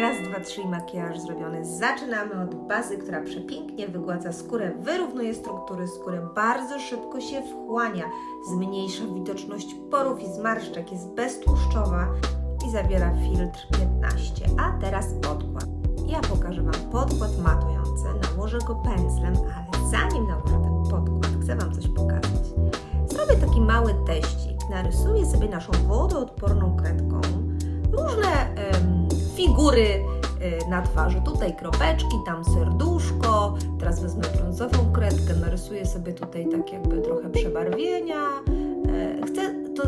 Raz, dwa, trzy i makijaż zrobiony. Zaczynamy od bazy, która przepięknie wygładza skórę, wyrównuje struktury skóry, bardzo szybko się wchłania, zmniejsza widoczność porów i zmarszczek, jest beztłuszczowa i zawiera filtr 15. A teraz podkład. Ja pokażę Wam podkład matujący, nałożę go pędzlem, ale zanim nałożę ten podkład, chcę Wam coś pokazać. Zrobię taki mały teścik, narysuję sobie naszą wodoodporną kredką różne figury y, na twarzy. Tutaj kropeczki, tam serduszko. Teraz wezmę brązową kredkę, narysuję sobie tutaj tak jakby trochę przebarwienia. E, Chcę to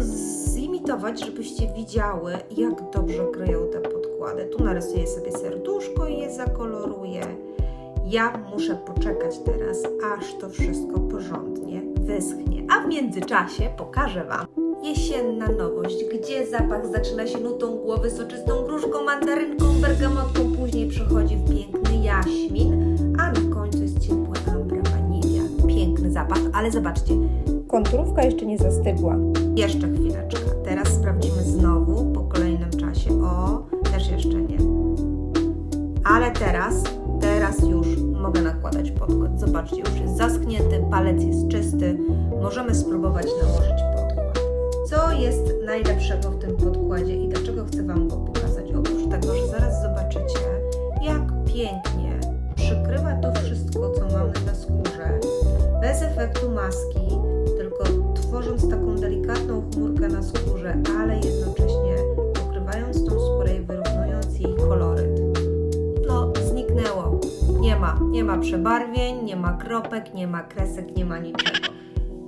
zimitować, żebyście widziały, jak dobrze kryją te podkłady. Tu narysuję sobie serduszko i je zakoloruję. Ja muszę poczekać teraz, aż to wszystko porządnie wyschnie. A w międzyczasie pokażę Wam jesienna nowość, gdzie zapach zaczyna się nutą głowy, soczystą gruszką, mandarynką, bergamotką, później przechodzi w piękny jaśmin, a na końcu jest ciepła ambra wanilia. Piękny zapach, ale zobaczcie, konturówka jeszcze nie zastygła. Jeszcze chwileczkę. Teraz sprawdzimy znowu po kolejnym czasie. O, też jeszcze nie. Ale teraz, teraz już mogę nakładać podkład. Zobaczcie, już jest zaschnięty, palec jest czysty. Możemy spróbować nałożyć podkład. Co jest najlepszego w tym podkładzie i dlaczego chcę Wam go pokazać? Oprócz tego, że zaraz zobaczycie, jak pięknie przykrywa to wszystko, co mamy na skórze, bez efektu maski, tylko tworząc taką delikatną chmurkę na skórze, ale jednocześnie pokrywając tą skórę i wyrównując jej koloryt. No, zniknęło. Nie ma, nie ma przebarwień, nie ma kropek, nie ma kresek, nie ma niczego.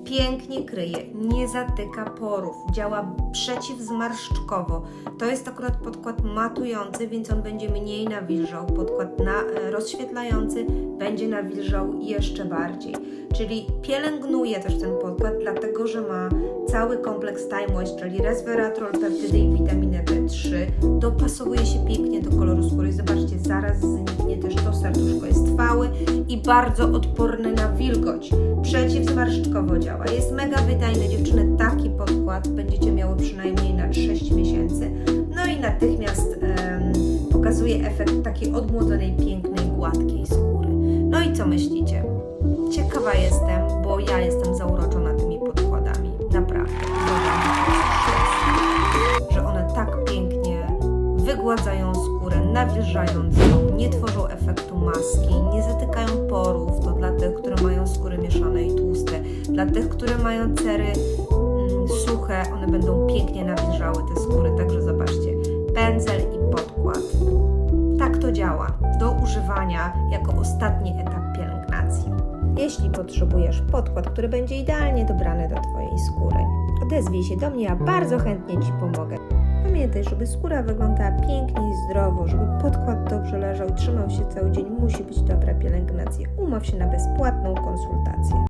Pięknie kryje, nie zatyka porów, działa przeciwzmarszczkowo. To jest akurat podkład matujący, więc on będzie mniej nawilżał. Podkład na, e, rozświetlający będzie nawilżał jeszcze bardziej. Czyli pielęgnuje też ten podkład, dlatego że ma cały kompleks Time Wash, czyli resveratrol, peptydy i witaminę B3. Dopasowuje się pięknie do koloru skóry. Zobaczcie, zaraz zniknie też to serduszko. Jest trwały bardzo odporny na wilgoć. Przeciwzmarszczkowo działa. Jest mega wydajny, dziewczyny. Taki podkład będziecie miały przynajmniej na 6 miesięcy. No i natychmiast em, pokazuje efekt takiej odmłodzonej, pięknej, gładkiej skóry. No i co myślicie? Ciekawa jestem, bo ja jestem zauroczona wygładzają skórę, nawilżając ją, nie tworzą efektu maski, nie zatykają porów. To dla tych, które mają skóry mieszane i tłuste. Dla tych, które mają cery mm, suche, one będą pięknie nawilżały te skóry. Także zobaczcie, pędzel i podkład. Tak to działa. Do używania jako ostatni etap pielęgnacji. Jeśli potrzebujesz podkład, który będzie idealnie dobrany do Twojej skóry, odezwij się do mnie, ja bardzo chętnie Ci pomogę. Pamiętaj, żeby skóra wyglądała pięknie i zdrowo, żeby podkład dobrze leżał i trzymał się cały dzień, musi być dobra pielęgnacja. Umaw się na bezpłatną konsultację.